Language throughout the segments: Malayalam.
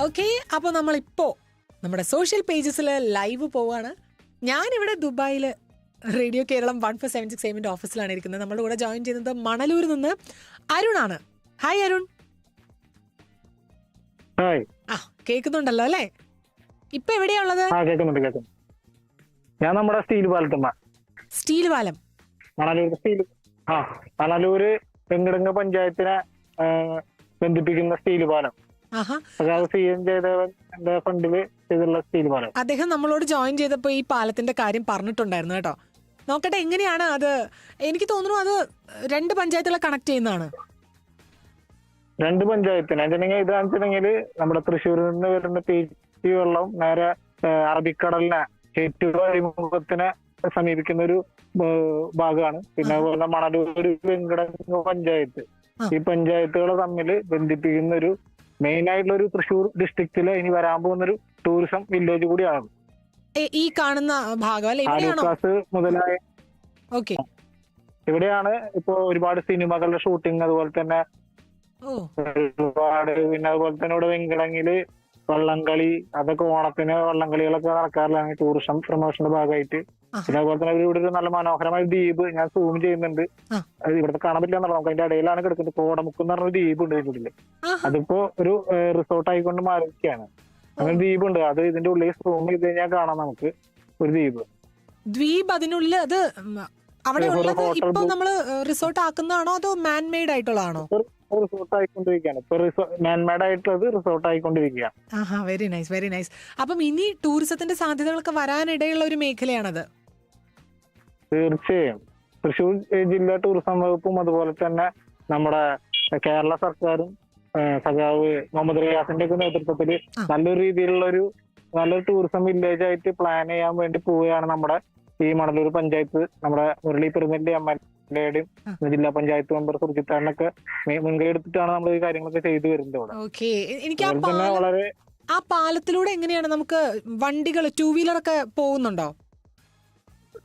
ഓക്കെ അപ്പൊ നമ്മളിപ്പോൾ നമ്മുടെ സോഷ്യൽ പേജസിൽ ലൈവ് പോവാണ്. ഞാനിവിടെ ദുബായിൽ radio Keralam one four seven six സെവന്റെ ഓഫീസിലാണ് ഇരിക്കുന്നത്. നമ്മുടെ കൂടെ ജോയിൻ ചെയ്യുന്നത് മണലൂരിൽ നിന്ന് അരുണാണ്. ഹായ് അരുൺ. ഹായ് ആ കേൾക്കുന്നുണ്ടല്ലോ അല്ലേ? ഇപ്പൊ എവിടെയാ ഉള്ളത്? ഞാൻ നമ്മുടെ സ്റ്റീൽ പാലത്തുമ്മ. സ്റ്റീൽ പാലം. മണലൂർ സ്റ്റീൽ. ആ മണലൂര് വെങ്കിടങ്ങ് പഞ്ചായത്തിനെ ബന്ധിപ്പിക്കുന്ന സ്റ്റീൽ പാലം. അതായത് സി എം ജയദേവന്റെ ഫണ്ടിൽ ചെയ്തുള്ള സ്റ്റീൽ പാലം. അദ്ദേഹം നമ്മളോട് ജോയിൻ ചെയ്തപ്പോ ഈ പാലത്തിന്റെ കാര്യം പറഞ്ഞിട്ടുണ്ടായിരുന്നു കേട്ടോ. നോക്കട്ടെ എങ്ങനെയാണ് അത്? എനിക്ക് തോന്നുന്നു അത് രണ്ട് പഞ്ചായത്തുകളെ കണക്ട് ചെയ്യുന്നതാണ്. രണ്ട് പഞ്ചായത്തിന്. ഇതാന്ന് വെച്ചിട്ടുണ്ടെങ്കിൽ നമ്മുടെ തൃശ്ശൂരിൽ നിന്ന് വരുന്ന പീച്ചി വെള്ളം നേരെ അറബിക്കടലിനെ ചേറ്റുവ അഴിമുഖത്തിനെ സമീപിക്കുന്ന ഒരു ഭാഗമാണ്. പിന്നെ അതുപോലെ മണലൂർ വെങ്കട പഞ്ചായത്ത്. ഈ പഞ്ചായത്തുകളെ തമ്മിൽ ബന്ധിപ്പിക്കുന്ന ഒരു മെയിൻ ആയിട്ടുള്ള ഒരു തൃശ്ശൂർ ഡിസ്ട്രിക്റ്റിൽ ഇനി വരാൻ പോകുന്ന ഒരു ടൂറിസം വില്ലേജ് കൂടിയാണ് ഈ കാണുന്ന ഭാഗം ആലുക്കാസ് മുതലായ ഓക്കെ. ഇവിടെയാണ് ഇപ്പോ ഒരുപാട് സിനിമകളുടെ ഷൂട്ടിംഗ് അതുപോലെ തന്നെ ഒരുപാട് പിന്നെ അതുപോലെ തന്നെ ഇവിടെ വെങ്കിടങ്ങിൽ വള്ളംകളി അതൊക്കെ ഓണത്തിന് വള്ളംകളികളൊക്കെ നടക്കാറില്ലാണ് ടൂറിസം പ്രൊമോഷന്റെ ഭാഗമായിട്ട്. പിന്നെ അതുപോലെ തന്നെ ഇവിടെ ഒരു നല്ല മനോഹരമായ ദ്വീപ് ഞാൻ സൂം ചെയ്യുന്നുണ്ട്. അത് ഇവിടുത്തെ കാണാൻ പറ്റില്ല എന്നുള്ളത് നമുക്ക് അതിന്റെ ഇടയിലാണ് കിടക്കുന്നത്. കോടമുക്ക് എന്ന് പറഞ്ഞ ദ്വീപ് ഉണ്ട് ഇതിന്റെ അതിപ്പോ ഒരു റിസോർട്ട് ആയിക്കൊണ്ട് മാറിയിരിക്കുകയാണ്. അങ്ങനെ ദ്വീപ് ഉണ്ട്. അത് ഇതിന്റെ ഉള്ളിൽ സൂം ചെയ്ത് കഴിഞ്ഞാൽ കാണാം നമുക്ക് ഒരു ദ്വീപ്. ദ്വീപ് അതിനുള്ളിൽ അത് അവിടെ ഉള്ളത് ഇപ്പൊ നമ്മൾ റിസോർട്ട് ആക്കുന്നതാണോ? അതോ മാൻ മെയ്ഡ് ആയിട്ടുള്ളതാണോ റിസോർട്ട് ആയിക്കൊണ്ടിരിക്കുകയാണ്. ഇപ്പൊ മാൻമേഡ് ആയിട്ടുള്ളത് റിസോർട്ട് ആയിക്കൊണ്ടിരിക്കുകയാണ്. ആഹാ വെരി നൈസ് വെരി നൈസ് അപ്പം ഇനി ടൂറിസത്തിന്റെ സാധ്യതകളൊക്കെ വരാനിടയുള്ള ഒരു മേഖലയാണത്. തീർച്ചയായും. തൃശ്ശൂർ ജില്ലാ ടൂറിസം വകുപ്പും അതുപോലെ തന്നെ നമ്മുടെ കേരള സർക്കാരും സഖാവ് മുഹമ്മദ് റിയാസിന്റെ ഒക്കെ നേതൃത്വത്തിൽ. നല്ലൊരു രീതിയിലുള്ള ഒരു നല്ലൊരു ടൂറിസം വില്ലേജ് ആയിട്ട് പ്ലാൻ ചെയ്യാൻ വേണ്ടി പോവുകയാണ് നമ്മുടെ ഈ മണലൂർ പഞ്ചായത്ത് നമ്മുടെ മുരളി പെരുന്നലിന്റെ എം എൽ എയുടെയും ജില്ലാ പഞ്ചായത്ത് മെമ്പർ സുർജിത്താറിനൊക്കെ മുൻകൈ എടുത്തിട്ടാണ് നമ്മൾ ഈ കാര്യങ്ങളൊക്കെ ചെയ്തു വരുന്നത് ഇവിടെ. വളരെ ആ പാലത്തിലൂടെ എങ്ങനെയാണ് നമുക്ക് വണ്ടികൾ ടൂ വീലർ ഒക്കെ പോകുന്നുണ്ടോ?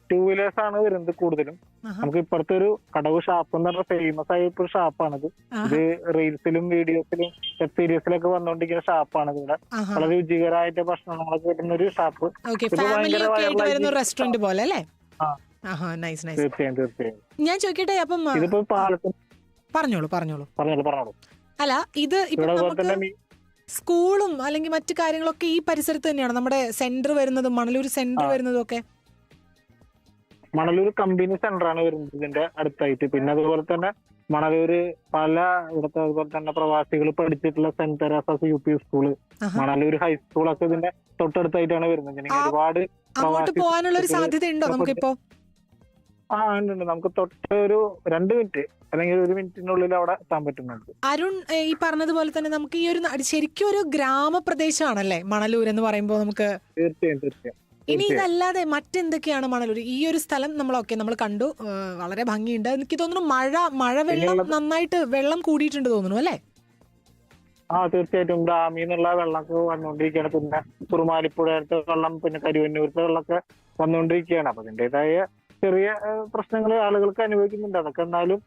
ടൂ വീലേഴ്സ് ആണ് വരുന്നത് കൂടുതലും. നമുക്ക് ഇപ്പുറത്തെ ഒരു കടവ് ഷാപ്പ് എന്ന് പറഞ്ഞ ഫേമസ് ആയ ഒരു ഷാപ്പാണിത് ഇത് റീൽസിലും വീഡിയോസിലും വെബ് സീരീസിലൊക്കെ വന്നുകൊണ്ടിരിക്കുന്ന ഷാപ്പാണ് ഇവിടെ. വളരെ രുചികരമായിട്ട് ഭക്ഷണങ്ങളൊക്കെ കിട്ടുന്ന ഒരു ഷാപ്പ് ഭയങ്കര റെസ്റ്റോറന്റ് പോലെ അല്ലേ? നൈസ് നൈസ് തീർച്ചയായും തീർച്ചയായും. ഞാൻ ചോദിക്കട്ടെ അപ്പം ഇതിപ്പോ പറഞ്ഞോളൂ പറഞ്ഞോളൂ. പറഞ്ഞോളൂ പറഞ്ഞോളൂ. അല്ല ഇത് ഇപ്പൊ നമുക്ക് സ്കൂളും അല്ലെങ്കിൽ മറ്റു കാര്യങ്ങളൊക്കെ ഈ പരിസരത്ത് തന്നെയാണ്? നമ്മുടെ സെന്റർ വരുന്നതും മണലൂർ സെന്റർ. വരുന്നതും ഒക്കെ? മണലൂർ കമ്പനി സെന്റർ ആണ് വരുന്നത് ഇതിന്റെ അടുത്തായിട്ട്. പിന്നെ അതുപോലെ തന്നെ മണലൂര് പല ഇവിടുത്തെ അതുപോലെ തന്നെ പ്രവാസികൾ പഠിച്ചിട്ടുള്ള saint Teresa's U P school. Manalur ഹൈസ്കൂളൊക്കെ ഇതിന്റെ തൊട്ടടുത്തായിട്ടാണ് വരുന്നത്. ഒരുപാട് അങ്ങോട്ട് പോകാനുള്ള ഒരു സാധ്യത ഉണ്ടോ നമുക്കിപ്പോ? ആ ഉണ്ട് ഉണ്ട് നമുക്ക് തൊട്ട് ഒരു രണ്ട് മിനിറ്റ് അല്ലെങ്കിൽ ഒരു മിനിറ്റിനുള്ളിൽ അവിടെ എത്താൻ പറ്റുന്നുണ്ട്. അരുൺ ഈ പറഞ്ഞതുപോലെ തന്നെ നമുക്ക് ഈ ഒരു ശരിക്കും ഒരു ഗ്രാമപ്രദേശമാണല്ലേ? മണലൂർ എന്ന് പറയുമ്പോൾ നമുക്ക് തീർച്ചയായും തീർച്ചയായും. ഇനി. ഇതല്ലാതെ മറ്റെന്തൊക്കെയാണ് മണലൂർ? ഈ ഒരു സ്ഥലം നമ്മളൊക്കെ നമ്മൾ കണ്ടു. വളരെ ഭംഗിയുണ്ട്. എനിക്ക് തോന്നുന്നു മഴ മഴ വെള്ളം നന്നായിട്ട് വെള്ളം കൂടിയിട്ടുണ്ട് തോന്നുന്നു അല്ലേ? ആ തീർച്ചയായിട്ടും. ഡാമിൽ നിന്നുള്ള വെള്ളമൊക്കെ വന്നുകൊണ്ടിരിക്കുകയാണ്. പിന്നെ കുറുമാലിപ്പുഴത്തെ വെള്ളം പിന്നെ കരുവന്നൂരത്തെ വെള്ളമൊക്കെ വന്നുകൊണ്ടിരിക്കുകയാണ്. അപ്പൊ അതിന്റെതായ ചെറിയ പ്രശ്നങ്ങൾ ആളുകൾക്ക് അനുഭവിക്കുന്നുണ്ട്. അതൊക്കെ എന്നാലും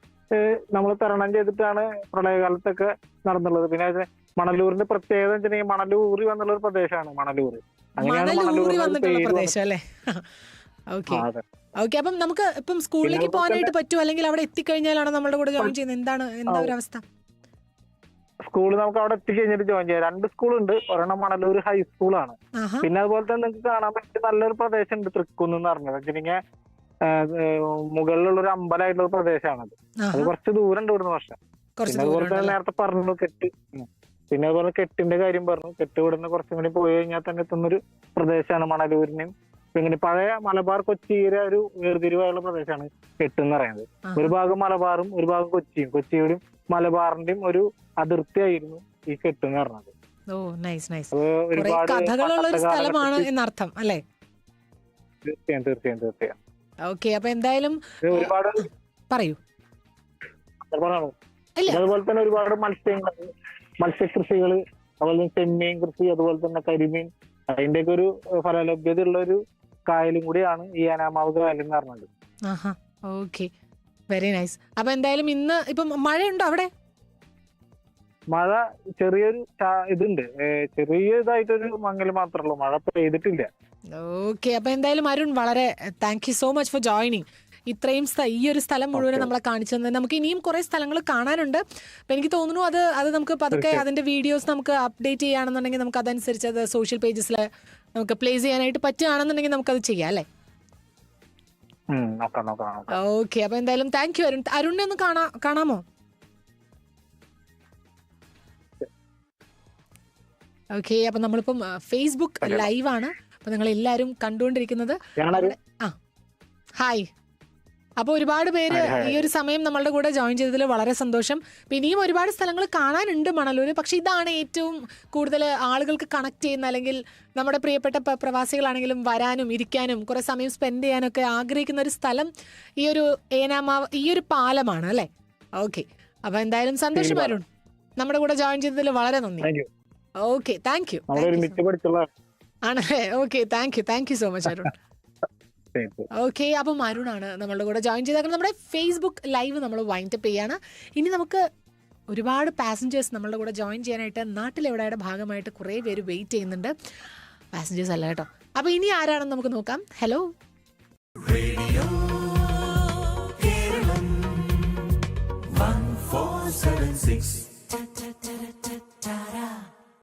നമ്മൾ തരണം ചെയ്തിട്ടാണ് പ്രളയകാലത്തൊക്കെ നടന്നുള്ളത്. പിന്നെ മണലൂരിന്റെ പ്രത്യേകത വെച്ചിട്ടുണ്ടെങ്കിൽ മണലൂറി വന്നുള്ള ഒരു പ്രദേശമാണ് മണലൂർ. അങ്ങനെയാണ് മണലൂറി അല്ലേ? ഓക്കെ. അപ്പം നമുക്ക് ഇപ്പം സ്കൂളിലേക്ക് പോകാനായിട്ട് പറ്റുമോ? അല്ലെങ്കിൽ അവിടെ എത്തിക്കഴിഞ്ഞാലാണ് നമ്മുടെ കൂടെ ജോയിൻ ചെയ്യുന്നത്? എന്താണ് എന്താ ഒരു അവസ്ഥ സ്കൂൾ നമുക്ക് അവിടെ എത്തിക്കഴിഞ്ഞിട്ട് ജോയിൻ ചെയ്യാം. രണ്ട് സ്കൂളുണ്ട്. ഒരെണ്ണം മണലൂർ ഹൈസ്കൂളാണ്. പിന്നെ അതുപോലെ തന്നെ നിങ്ങൾക്ക് കാണാൻ പറ്റിയ നല്ലൊരു പ്രദേശമുണ്ട് തൃക്കുന്ന് എന്ന് പറഞ്ഞത്. വെച്ചിട്ടുണ്ടെങ്കിൽ മുകളിലുള്ള ഒരു അമ്പലമായിട്ടുള്ള ഒരു പ്രദേശമാണത് അത്. കുറച്ച് ദൂരം ഉണ്ട് ഇവിടുന്ന് പക്ഷെ. പിന്നെ അതുപോലെ തന്നെ നേരത്തെ പറഞ്ഞു കെട്ട്. പിന്നെ അതുപോലെ കെട്ടിന്റെ കാര്യം പറഞ്ഞു. കെട്ട് ഇവിടുന്ന് കുറച്ചും കൂടി പോയി കഴിഞ്ഞാൽ തന്നെ എത്തുന്നൊരു പ്രദേശമാണ് മണലൂരിനെയും. പിന്നെ പഴയ മലബാർ കൊച്ചിയിലെ ഒരു വേർതിരിവായുള്ള പ്രദേശമാണ് കെട്ട് എന്ന് പറയുന്നത്. ഒരു ഭാഗം മലബാറും ഒരു ഭാഗം കൊച്ചിയും. കൊച്ചിയുടെയും മലബാറിന്റെയും ഒരു അതിർത്തിയായിരുന്നു ഈ കെട്ട് എന്ന് പറഞ്ഞത്. Oh nice nice. അത് ഒരുപാട് കഥകളുള്ള ഒരു പണ്ടത്തെ സ്ഥലമാണ് എന്നർത്ഥം അല്ലേ? തീർച്ചയായും തീർച്ചയായും തീർച്ചയായും. ഓക്കെ അപ്പൊ എന്തായാലും ഒരുപാട് പറയൂ. അതുപോലെ തന്നെ ഒരുപാട് മത്സ്യങ്ങൾ മത്സ്യകൃഷികൾ അതുപോലെ തന്നെ ചെമ്മീൻ കൃഷി അതുപോലെ തന്നെ കരിമീൻ അതിന്റെയൊക്കെ ഒരു ഫലലഭ്യത ഉള്ള ഒരു കായലും കൂടിയാണ് ഈ അനാമാവ് കായൽ എന്ന് പറഞ്ഞത്. ഓക്കെ. വെരി നൈസ് അപ്പൊ എന്തായാലും ഇന്ന് ഇപ്പം മഴയുണ്ടോ അവിടെ? മഴ ചെറിയൊരു ഇതുണ്ട്. ചെറിയ ഇതായിട്ടൊരു മങ്ങൽ മാത്രമേ ഉള്ളൂ. മഴ പെയ്തിട്ടില്ല. ഓക്കെ അപ്പൊ എന്തായാലും അരുൺ വളരെ thank you so much for joining ഇത്രയും ഈ ഒരു സ്ഥലം മുഴുവൻ നമ്മൾ നമ്മളെ കാണിച്ചു തന്നെ നമുക്ക് ഇനിയും കുറെ സ്ഥലങ്ങൾ കാണാനുണ്ട്. അപ്പൊ എനിക്ക് തോന്നുന്നു അത് അത് നമുക്ക് പതുക്കെ. അതിന്റെ വീഡിയോസ് നമുക്ക് അപ്ഡേറ്റ് ചെയ്യുകയാണെന്നുണ്ടെങ്കിൽ നമുക്ക് അതനുസരിച്ച് അത് സോഷ്യൽ പേജസിൽ നമുക്ക് പ്ലേസ് ചെയ്യാനായിട്ട് പറ്റുകയാണെന്നുണ്ടെങ്കിൽ നമുക്കത് ചെയ്യാം അല്ലേ? ഓക്കെ അപ്പൊ എന്തായാലും താങ്ക് യു അരുൺ. അരുണിനെ ഒന്ന് കാണാ കാണാമോ? ഓക്കെ അപ്പൊ നമ്മളിപ്പം ഫേസ്ബുക്ക്. ലൈവാണ് അപ്പൊ നിങ്ങൾ എല്ലാരും കണ്ടുകൊണ്ടിരിക്കുന്നത് ആ. ഹായ്. അപ്പോൾ ഒരുപാട് പേര്. ഈ ഒരു സമയം നമ്മളുടെ കൂടെ ജോയിൻ ചെയ്തതിൽ വളരെ സന്തോഷം. ഇനിയും ഒരുപാട് സ്ഥലങ്ങൾ കാണാനുണ്ട് മണലൂര്. പക്ഷെ ഇതാണ് ഏറ്റവും കൂടുതൽ ആളുകൾക്ക് കണക്ട് ചെയ്യുന്ന അല്ലെങ്കിൽ നമ്മുടെ പ്രിയപ്പെട്ട പ്രവാസികളാണെങ്കിലും വരാനും ഇരിക്കാനും കുറെ സമയം സ്പെൻഡ് ചെയ്യാനൊക്കെ ആഗ്രഹിക്കുന്ന ഒരു സ്ഥലം ഈ ഒരു ഏനാമാവ് ഈ ഒരു പാലമാണ് അല്ലേ? ഓക്കെ അപ്പൊ എന്തായാലും സന്തോഷം അരുൺ. നമ്മുടെ കൂടെ ജോയിൻ ചെയ്തതിൽ വളരെ നന്ദി. ഓക്കെ താങ്ക് യു ആണല്ലേ okay thank you thank you so much Arun. Okay അപ്പം അരുണാണ് നമ്മളുടെ കൂടെ ജോയിൻ ചെയ്തേക്കുന്നത് നമ്മുടെ ഫേസ്ബുക്ക് ലൈവ് നമ്മൾ വൈൻഡപ്പ് ചെയ്യാണ് ഇനി നമുക്ക് ഒരുപാട് പാസഞ്ചേഴ്സ് നമ്മളുടെ കൂടെ ജോയിൻ ചെയ്യാനായിട്ട് നാട്ടിലെവിടെയുടെ ഭാഗമായിട്ട് കുറേ പേര് വെയിറ്റ് ചെയ്യുന്നുണ്ട് പാസഞ്ചേഴ്സ് അല്ല കേട്ടോ അപ്പോൾ ഇനി ആരാണെന്ന് നമുക്ക് നോക്കാം ഹലോ six.